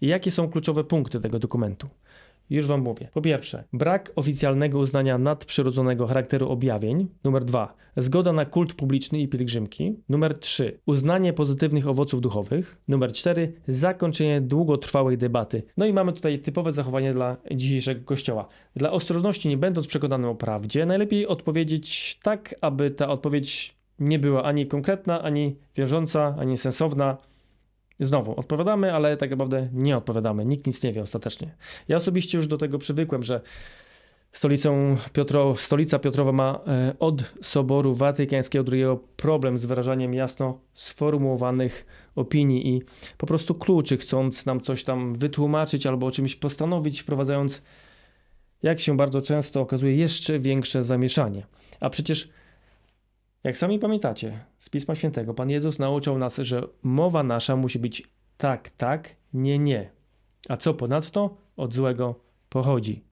I jakie są kluczowe punkty tego dokumentu? Już Wam mówię. Po pierwsze, brak oficjalnego uznania nadprzyrodzonego charakteru objawień. Numer dwa, zgoda na kult publiczny i pielgrzymki. Numer trzy, uznanie pozytywnych owoców duchowych. Numer cztery, zakończenie długotrwałej debaty. No i mamy tutaj typowe zachowanie dla dzisiejszego kościoła. Dla ostrożności, nie będąc przekonanym o prawdzie, najlepiej odpowiedzieć tak, aby ta odpowiedź nie była ani konkretna, ani wiążąca, ani sensowna. Znowu, odpowiadamy, ale tak naprawdę nie odpowiadamy. Nikt nic nie wie ostatecznie. Ja osobiście już do tego przywykłem, że stolicą Piotro, stolica Piotrowa ma e, od Soboru Watykańskiego II problem z wyrażaniem jasno sformułowanych opinii i po prostu kluczy, chcąc nam coś tam wytłumaczyć albo o czymś postanowić, wprowadzając, jak się bardzo często okazuje, jeszcze większe zamieszanie. A przecież jak sami pamiętacie z Pisma Świętego, Pan Jezus nauczał nas, że mowa nasza musi być tak, tak, nie, nie. A co ponadto od złego pochodzi.